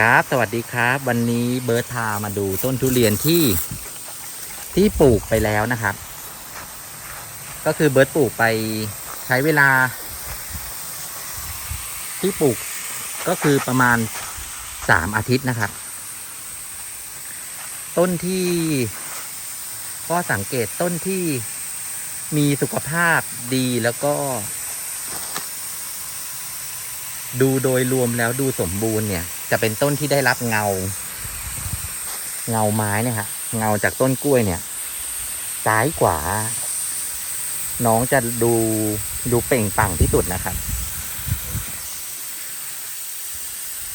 ครับ สวัสดีครับ วันนี้เบิร์ตพามาดูต้นทุเรียนที่ที่ปลูกไปแล้วนะครับ ก็คือเบิร์ตปลูกไปใช้เวลา ที่ปลูกก็คือประมาณสามอาทิตย์นะครับ ต้นที่ก็สังเกตต้นที่มีสุขภาพดีแล้วก็ ดูโดยรวมแล้วดูสมบูรณ์เนี่ย จะเป็นต้นที่ได้รับเงา เงาไม้เนี่ยฮะเงาจากต้นกล้วยเนี่ย ซ้ายขวา น้องจะดูดูเปล่งปังที่สุดนะครับ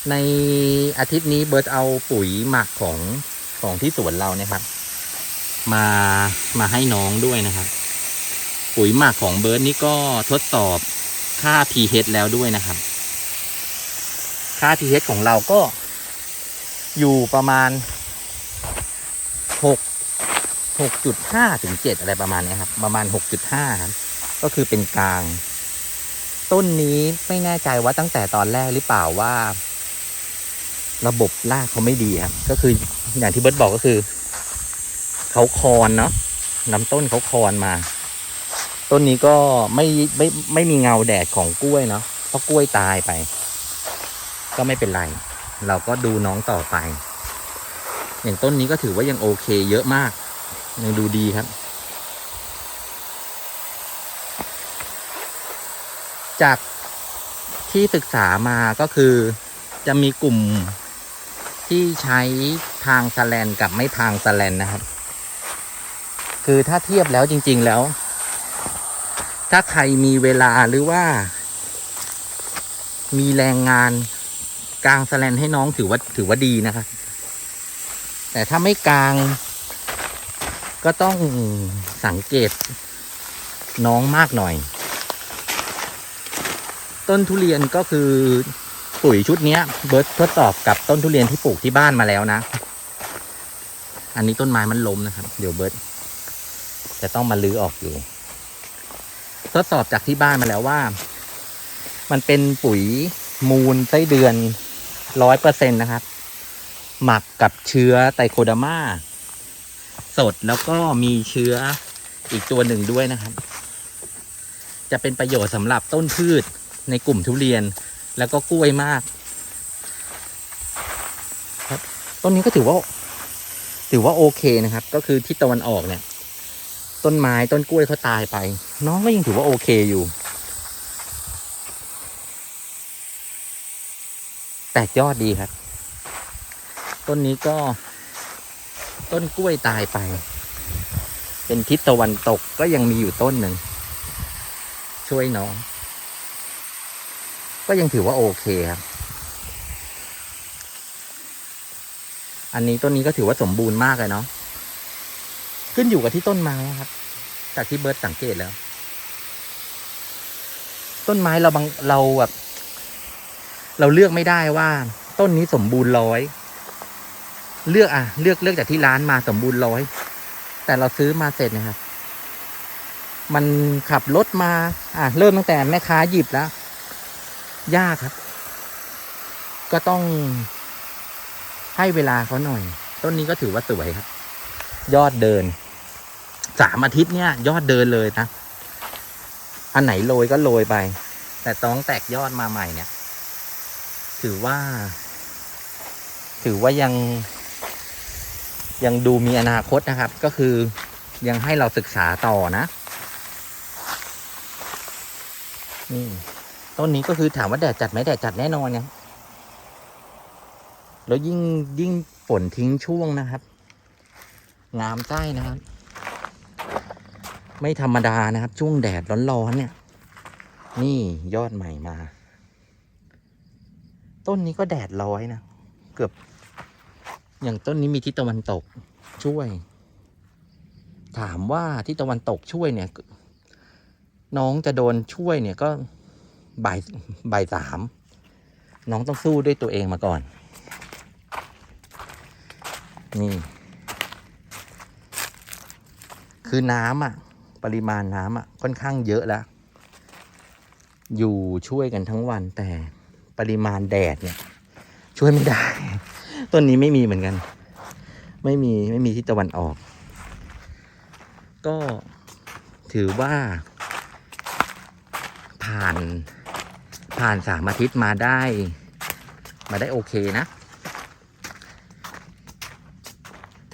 ในอาทิตย์นี้เบิร์ตเอาปุ๋ยหมักของของที่สวนเราเนี่ยครับ มามาให้น้องด้วยนะครับ ปุ๋ยหมักของเบิร์ตนี่ก็ทดสอบค่า pH แล้วด้วยนะครับ ค่า pH ของเราก็อยู่ประมาณหกหกจุดห้าถึงเจ็ดอะไรประมาณนี้ครับ ประมาณหกจุดห้าครับ ก็คือเป็นกลาง ต้นนี้ไม่แน่ใจว่าตั้งแต่ตอนแรกหรือเปล่าว่า ระบบรากเขาไม่ดีครับ ก็คืออย่างที่เบิร์ตบอกก็คือเขาคอนเนาะลำต้นเขาคอนมา ต้นนี้ก็ไม่ไม่ไม่มีเงาแดดของกล้วยเนาะเพราะกล้วยตายไป ก็ไม่เป็นไร เราก็ดูน้องต่อไป อย่างต้นนี้ก็ถือว่ายังโอเคเยอะมาก ยังดูดีครับ จากที่ศึกษามาก็คือจะมีกลุ่มที่ใช้ทางสแลนกับไม่ทางสแลนนะครับ คือถ้าเทียบแล้วจริง ๆแล้ว ถ้าใครมีเวลาหรือว่า มีแรงงาน กลางสแลนให้น้องถือว่าถือว่าดีนะครับแต่ถ้าไม่กลาง ก็ต้องสังเกตน้องมากหน่อย ต้นทุเรียนก็คือปุ๋ยชุดนี้เบิร์ตทดสอบกับต้นทุเรียนที่ปลูกที่บ้านมาแล้วนะ อันนี้ต้นไม้มันล้มนะครับ เดี๋ยวเบิร์ตจะต้องมาลื้อออกอยู่ ทดสอบจากที่บ้านมาแล้วว่า มันเป็นปุ๋ยมูลไส้เดือน ร้อยเปอร์เซ็นต์นะครับ หมักกับเชื้อไตโคดามาสดแล้วก็มีเชื้ออีกตัวหนึ่งด้วยนะครับ จะเป็นประโยชน์สำหรับต้นพืชในกลุ่มทุเรียนแล้วก็กล้วยมาก ครับต้นนี้ก็ถือว่า ถือว่าโอเคนะครับ ก็คือที่ตะวันออกเนี่ย ต้นไม้ต้นกล้วยเขาตายไป น้องก็ยังถือว่าโอเคอยู่ แตกยอดดีครับ ต้นนี้ก็ ต้นกล้วยตายไป เป็นทิศตะวันตกก็ยังมีอยู่ต้นหนึ่ง ช่วยน้อง ก็ยังถือว่าโอเคครับ อันนี้ต้นนี้ก็ถือว่าสมบูรณ์มากเลยเนาะขึ้นอยู่กับที่ต้นไม้ครับ จากที่เบิร์ตสังเกตแล้ว ต้นไม้เราบางเราแบบ เราเลือกไม่ได้ว่า ต้นนี้สมบูรณ์ร้อยเลือกอะ เลือกเลือกจากที่ร้านมาสมบูรณ์ร้อย แต่เราซื้อมาเสร็จนะครับ มันขับรถมา อะ เริ่มตั้งแต่แม่ค้าหยิบแล้วยากครับ ก็ต้องให้เวลาเขาหน่อย ต้นนี้ก็ถือว่าสวยครับ ยอดเดินสามอาทิตย์เนี่ย ยอดเดินเลยนะ อันไหนโรยก็โรยไป แต่ต้องแตกยอดมาใหม่เนี่ย ถือว่า ถือว่ายัง ยังดูมีอนาคตนะครับ ก็คือยังให้เราศึกษาต่อนะ นี่ต้นนี้ก็คือถามว่าแดดจัดไหมแดดจัดแน่นอนเนี่ยแล้วยิ่งยิ่งฝนทิ้งช่วงนะครับ งามไส้นะครับ ไม่ธรรมดานะครับ ช่วงแดดร้อนๆเนี่ย นี่ยอดใหม่มา ต้นนี้ก็แดดร้อยนะ เกือบ อย่างต้นนี้มีทิศตะวันตกช่วย ถามว่าทิศตะวันตกช่วยเนี่ย น้องจะโดนช่วยเนี่ยก็บ่ายบ่ายสามน้องต้องสู้ด้วยตัวเองมาก่อน นี่ คือน้ำอะ ปริมาณน้ำอะ ค่อนข้างเยอะแล้ว อยู่ช่วยกันทั้งวันแต่ ปริมาณแดดเนี่ย ช่วยไม่ได้ ต้นนี้ไม่มีเหมือนกัน ไม่มีไม่มีที่ตะวันออก ก็ถือว่า ผ่านผ่านสามอาทิตย์มาได้ มาได้โอเคนะ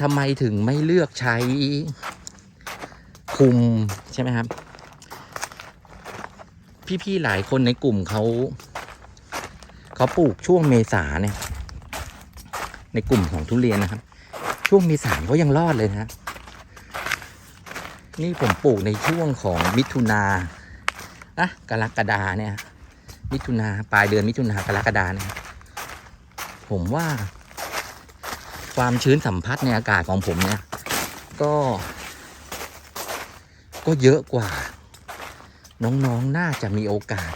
ทำไมถึงไม่เลือกใช้คุมใช่ไหมครับ พี่ ๆ หลายคนในกลุ่มเขา เขาปลูกช่วงเมษาเนี่ย ในกลุ่มของทุเรียนนะครับ ช่วงเมษาเขายังรอดเลยนะนี่ผมปลูกในช่วงของมิถุนาอะกรกฎาเนี่ย มิถุนาปลายเดือนมิถุนากรกฎาเนี่ยผมว่า ความชื้นสัมผัสในอากาศของผมเนี่ย ก็ ก็เยอะกว่า น้องๆน่าจะมีโอกาส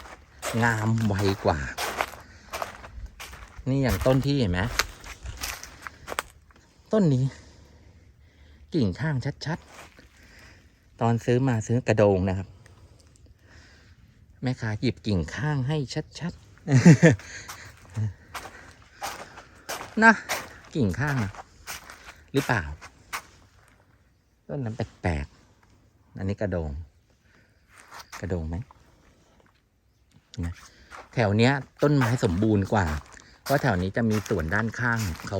งามไวกว่า นี่อย่างต้นที่เห็นไหมต้นนี้ กิ่งข้างชัดๆ ตอนซื้อมาซื้อกระโดงนะครับ แม่ค้าหยิบกิ่งข้างให้ชัดๆนะกิ่งข้างอะหรือเปล่า ต้นนั้นแปลกๆอันนี้กระโดง กระโดงไหมนะแถวเนี้ยต้นไม้สมบูรณ์กว่า เพราะแถวนี้จะมีส่วนด้านข้างเขา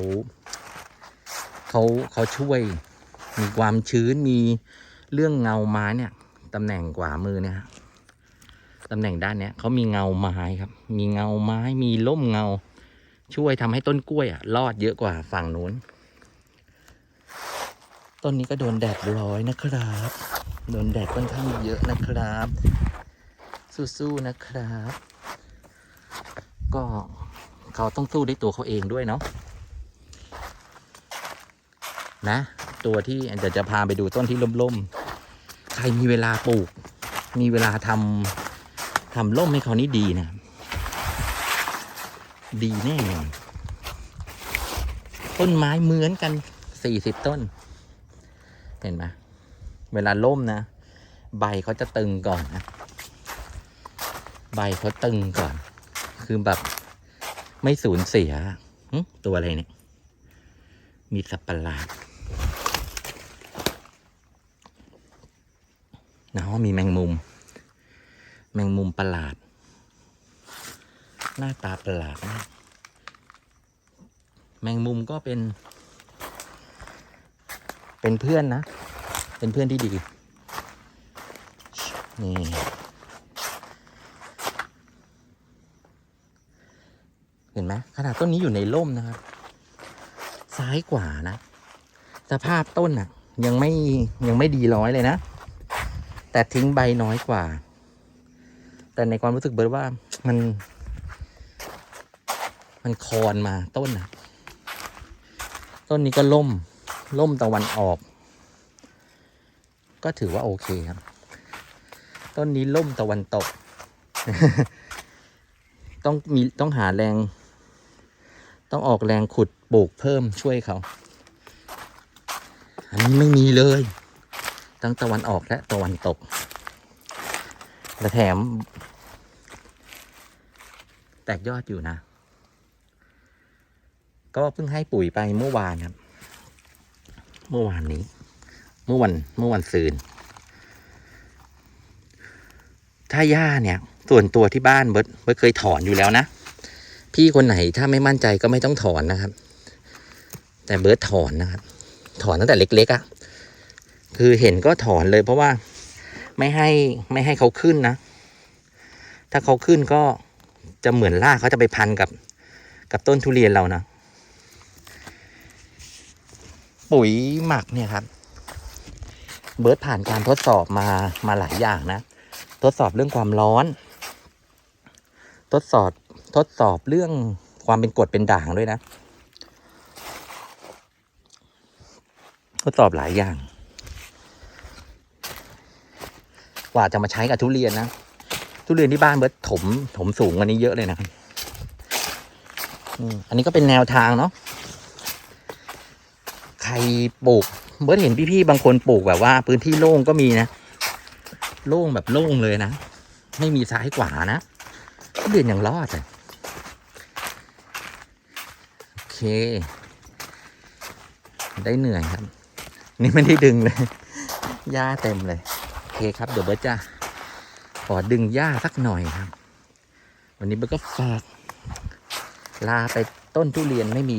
เขาเขาช่วยมีความชื้นมีเรื่องเงาไม้เนี่ยตำแหน่งขวามือเนี่ยฮะตำแหน่งด้านเนี้ยเขามีเงาไม้ครับ มีเงาไม้มีร่มเงา ช่วยทำให้ต้นกล้วยอะรอดเยอะกว่าฝั่งนู้น ต้นนี้ก็โดนแดดร้อยนะครับ โดนแดดค่อนข้างเยอะนะครับ สู้ๆนะครับ ก็ เขาต้องสู้ด้วยตัวเขาเองด้วยเนาะนะ ตัวที่เดี๋ยวจะพาไปดูต้นที่ล่มๆ ใครมีเวลาปลูก มีเวลาทำทำล่มให้เขานี่ดีนะ ดีแน่นอนต้นไม้เหมือนกันสี่สิบต้น เห็นไหมเวลาล่มนะ ใบเขาจะตึงก่อนนะ ใบเขาตึงก่อน คือแบบ ไม่สูญเสียตัวอะไรเนี่ย มีสับประหลาดนะว่ามีแมงมุม แมงมุมประหลาด หน้าตาประหลาดมากแมงมุมก็เป็น เป็นเพื่อนนะ เป็นเพื่อนที่ดี นี่ เห็นไหมขนาดต้นนี้อยู่ในร่มนะครับ ซ้ายกว่านะ สภาพต้นอะ ยังไม่ยังไม่ดีร้อยเลยนะ แต่ทิ้งใบน้อยกว่า แต่ในความรู้สึกเบิร์ดว่ามัน มันคอนมาต้นอะ ต้นนี้ก็ล่มล่มตะวันออก ก็ถือว่าโอเคครับ ต้นนี้ล่มตะวันตก ต้องมีต้องหาแรง ต้องออกแรงขุดปลูกเพิ่มช่วยเขา อันนี้ไม่มีเลย ทั้งตะวันออกและตะวันตก และแถม แตกยอดอยู่นะ ก็เพิ่งให้ปุ๋ยไปเมื่อวานครับ เมื่อวานนี้ เมื่อวันเมื่อวันซืนถ้าหญ้าเนี่ย ส่วนตัวที่บ้านเบิร์ตเบิร์ตเคยถอนอยู่แล้วนะ พี่คนไหนถ้าไม่มั่นใจก็ไม่ต้องถอนนะครับ แต่เบิร์ตถอนนะครับ ถอนตั้งแต่เล็ก ๆอะ่ะ คือเห็นก็ถอนเลยเพราะว่าไม่ให้ไม่ให้เขาขึ้นนะ ถ้าเขาขึ้นก็จะเหมือนรากเขาจะไปพันกับ กับต้นทุเรียนเรานะ ปุ๋ยหมักเนี่ยครับ เบิร์ตผ่านการทดสอบมามาหลายอย่างนะ ทดสอบเรื่องความร้อน ทดสอบ ทดสอบเรื่องความเป็นกรดเป็นด่างด้วยนะ ทดสอบหลายอย่าง กว่าจะมาใช้กับทุเรียนนะ ทุเรียนที่บ้านเบิร์ตถมถมสูงกว่านี้เยอะเลยนะครับอันนี้ก็เป็นแนวทางเนาะ ใครปลูก เบิร์ตเห็นพี่ๆบางคนปลูกแบบว่า พื้นที่โล่งก็มีนะ โล่งแบบโล่งเลยนะ ไม่มีซ้ายขวานะเรียนอยังรอดเลย เค ได้เหนื่อยครับ นี่ไม่ได้ดึงเลยหญ้าเต็มเลย โอเคครับ เดี๋ยวเบิร์ตจะขอดึงหญ้าสักหน่อยครับ วันนี้เบิร์ตก็ฝากลาไปต้นทุเรียนไม่มี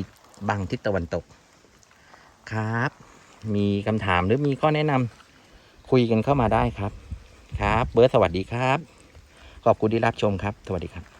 บังทิศตะวันตก ครับ มีคำถามหรือมีข้อแนะนำคุยกันเข้ามาได้ครับ ครับ เบิร์ตสวัสดีครับ ขอบคุณที่รับชมครับ สวัสดีครับ